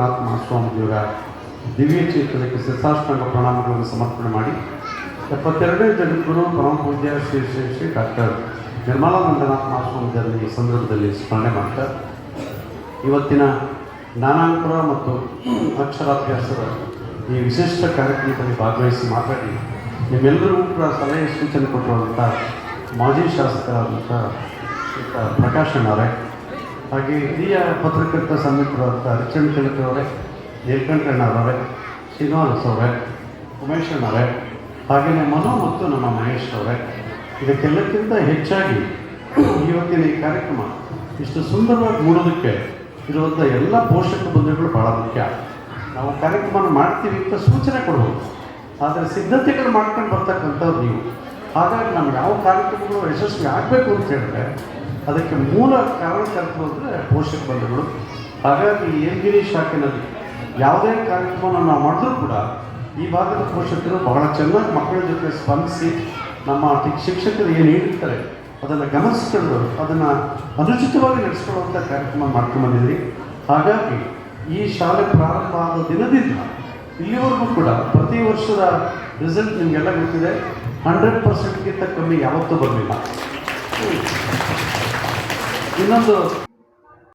ಮಂಡನಾಥ್ ಮಹಾಸ್ವಾಮಿಯವರ ದಿವ್ಯ ಚೇತನಕ್ಕೆ ಸಿದ್ಧಾಷ್ಟಾಂಗ ಪ್ರಣಾಮಗಳನ್ನು ಸಮರ್ಪಣೆ ಮಾಡಿ. ಎಪ್ಪತ್ತೆರಡನೇ ಜಗದ್ಗುರು ಪರಮ ಪೂಜ್ಯ ಶ್ರೀ ಶ್ರೀ ಶ್ರೀ ಡಾಕ್ಟರ್ ನಿರ್ಮಲಾ ಮಂಡನಾಥ್ ಮಹಾಸ್ವಾಮಿಯವರನ್ನು ಈ ಸಂದರ್ಭದಲ್ಲಿ ಸ್ಮರಣೆ ಮಾಡ್ತಾ, ಇವತ್ತಿನ ಜ್ಞಾನಾಂಕುರ ಮತ್ತು ಅಕ್ಷರಾಭ್ಯಾಸದ ಈ ವಿಶಿಷ್ಟ ಕಾರ್ಯಕ್ರಮದಲ್ಲಿ ಭಾಗವಹಿಸಿ ಮಾತಾಡಿ, ನಿಮ್ಮೆಲ್ಲರಿಗೂ ಕೂಡ ಸಲಹೆ ಸೂಚನೆ ಕೊಟ್ಟಿರುವಂಥ ಮಾಜಿ ಶಾಸಕರಾದಂಥ ಪ್ರಕಾಶ್ ಅಣ್ಣವರೇ ಹಾಗೆ ಹಿರಿಯ ಪತ್ರಕರ್ತ ಸಮಿತರಾದಂಥ ಅರ್ಚಣ್ ತಿಲಕರವರೇ ನೀಲಕಂಠಣ್ಣವರೇ ಶ್ರೀನಿವಾಸ್ ಅವರೇ, ಉಮೇಶ್ ಅಣ್ಣವರೇ ಹಾಗೆಯೇ ಮನು ಮತ್ತು ನಮ್ಮ ಮಹೇಶ್ ಅವರೇ, ಇದಕ್ಕೆಲ್ಲಕ್ಕಿಂತ ಹೆಚ್ಚಾಗಿ ಇವತ್ತಿನ ಈ ಕಾರ್ಯಕ್ರಮ ಇಷ್ಟು ಸುಂದರವಾಗಿ ಮೂಡೋದಕ್ಕೆ ಇರುವಂಥ ಎಲ್ಲ ಪೋಷಕ ಬಂಧುಗಳು ಭಾಳ ಮುಖ್ಯ. ನಾವು ಕಾರ್ಯಕ್ರಮ ಮಾಡ್ತೀವಿ ಅಂತ ಸೂಚನೆ ಕೊಡ್ಬೋದು. ಆದರೆ ಸಿದ್ಧತೆಗಳು ಮಾಡ್ಕೊಂಡು ಬರ್ತಕ್ಕಂಥವ್ರು ನೀವು. ಹಾಗಾಗಿ ನಾವು ಯಾವ ಕಾರ್ಯಕ್ರಮಗಳು ಯಶಸ್ವಿ ಆಗಬೇಕು ಅಂತ ಹೇಳಿದ್ರೆ ಅದಕ್ಕೆ ಮೂಲ ಕಾರಣಕರ್ತ ಅಂದರೆ ಪೋಷಕ ಬಂಧುಗಳು. ಹಾಗಾಗಿ ಏಲ್ಗಿರಿ ಶಾಖೆನಲ್ಲಿ ಯಾವುದೇ ಕಾರ್ಯಕ್ರಮವನ್ನು ನಾವು ಮಾಡಿದ್ರೂ ಕೂಡ ಈ ಭಾಗದ ಪೋಷಕರು ಬಹಳ ಚೆನ್ನಾಗಿ ಮಕ್ಕಳ ಜೊತೆ ಸ್ಪಂದಿಸಿ ನಮ್ಮ ಶಿಕ್ಷಕರು ಏನು ಹೇಳಿರ್ತಾರೆ, ಅದನ್ನು ಗಮನಿಸ್ಕೊಂಡು ಅದನ್ನು ಅನುಚಿತವಾಗಿ ನಡೆಸ್ಕೊಳ್ಳುವಂಥ ಕಾರ್ಯಕ್ರಮ ಮಾಡ್ಕೊಂಡ್ಬಂದಿದ್ರಿ ಹಾಗಾಗಿ ಈ ಶಾಲೆ ಪ್ರಾರಂಭ ಆದ ದಿನದಿಂದ ಇಲ್ಲಿವರೆಗೂ ಕೂಡ ಪ್ರತಿ ವರ್ಷದ ರಿಸಲ್ಟ್ ನಿಮಗೆಲ್ಲ ಗೊತ್ತಿದೆ. ಹಂಡ್ರೆಡ್ ಪರ್ಸೆಂಟ್ಗಿಂತ ಕಮ್ಮಿ ಯಾವತ್ತೂ ಬರಲಿಲ್ಲ. 끝나서